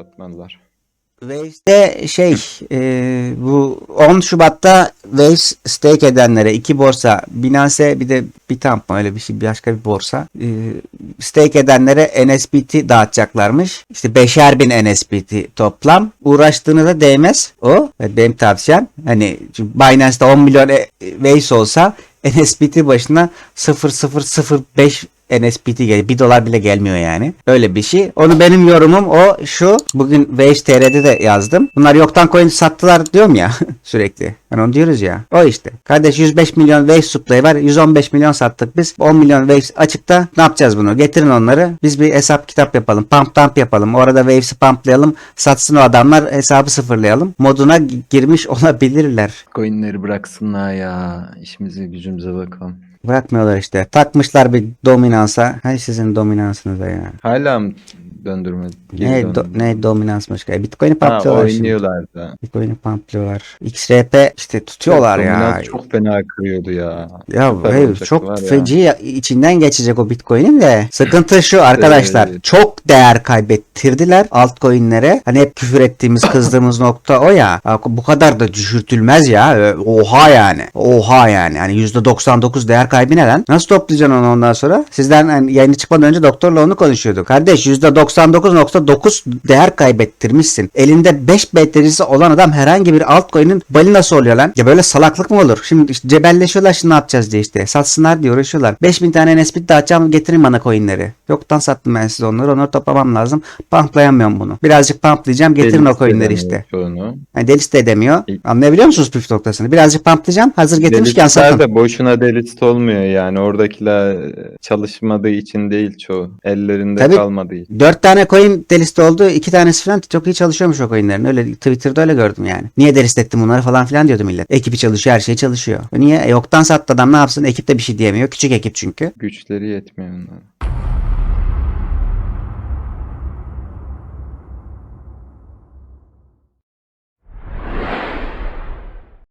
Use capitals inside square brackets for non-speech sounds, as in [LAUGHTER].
satmadılar. Waves'te şey e, bu 10 Şubat'ta Waves stake edenlere iki borsa Binance bir de Bitamp mı öyle bir şey başka bir borsa e, stake edenlere NSBT dağıtacaklarmış. İşte beşer bin NSBT toplam. Uğraştığını da değmez o. Evet, benim tavsiyem. Hani Binance'da 10 milyon e, Waves olsa NSBT başına 0.005 NSPT geliyor. 1 dolar bile gelmiyor yani. Öyle bir şey. Onu benim yorumum o şu. Bugün Waves TR'de de yazdım. Bunlar yoktan coin sattılar diyorum ya [LAUGHS] sürekli. Yani onu diyoruz ya. O işte. Kardeş 105 milyon Waves supply var. 115 milyon sattık biz. 10 milyon Waves açıkta. Ne yapacağız bunu? Getirin onları. Biz bir hesap kitap yapalım. Pump dump yapalım. Orada Waves'i pumplayalım. Satsın o adamlar. Hesabı sıfırlayalım. Moduna girmiş [LAUGHS] olabilirler. Coinleri bıraksınlar ya. İşimize gücümüze bakalım. Bırakmıyorlar işte. Takmışlar bir dominansa. Hay sizin dominansınıza ya. Hala Geri Ne, do, ne dominansmış. E, Bitcoin'i Ha, pumplıyorlar şimdi. oynuyorlar da. Bitcoin'i pumplıyorlar. XRP işte tutuyorlar ya. Dominans Çok fena kırıyordu ya. Ya olacak çok ya. feci ya- içinden geçecek o Bitcoin'in de. Sıkıntı şu arkadaşlar. Evet. Çok değer kaybettirdiler altcoin'lere. Hani hep küfür ettiğimiz, kızdığımız [LAUGHS] nokta o ya. Ya Bu kadar da düşürtülmez ya. Oha yani. Oha yani. Yani %99 değer kaybı ne lan? Nasıl toplayacaksın onu ondan sonra? Sizden hani yayını çıkmadan önce doktorla onu konuşuyorduk. Kardeş %99.9 değer kaybettirmişsin. Elinde 5 BTC'si olan adam herhangi bir altcoin'in balinası oluyor lan. Ya böyle salaklık mı olur? Şimdi işte cebelleşiyorlar şimdi ne yapacağız diye işte. Satsınlar diye uğraşıyorlar. 5000 tane NSPT dağıtacağım getirin bana coinleri. Yoktan sattım ben size onları. Onları toplamam lazım. Pumplayamıyorum bunu. Birazcık pumplayacağım getirin o coinleri işte. Çoğunu. Yani delist de edemiyor. Anlayabiliyor musunuz püf noktasını? Birazcık pumplayacağım. Hazır getirmişken satın. de boşuna delist olmuyor yani. Oradakiler çalışmadığı için değil çoğu. Ellerinde Tabii. kalmadığı için. 4 tane coin delist oldu. 2 tanesi falan çok iyi çalışıyormuş o coinlerin. Öyle Twitter'da öyle gördüm yani. Niye delist ettim bunları falan filan diyordu millet. Ekibi çalışıyor her şey çalışıyor. Niye? E, yoktan sattı adam ne yapsın? Ekip de bir şey diyemiyor. Küçük ekip çünkü. Güçleri yetmiyor onlara.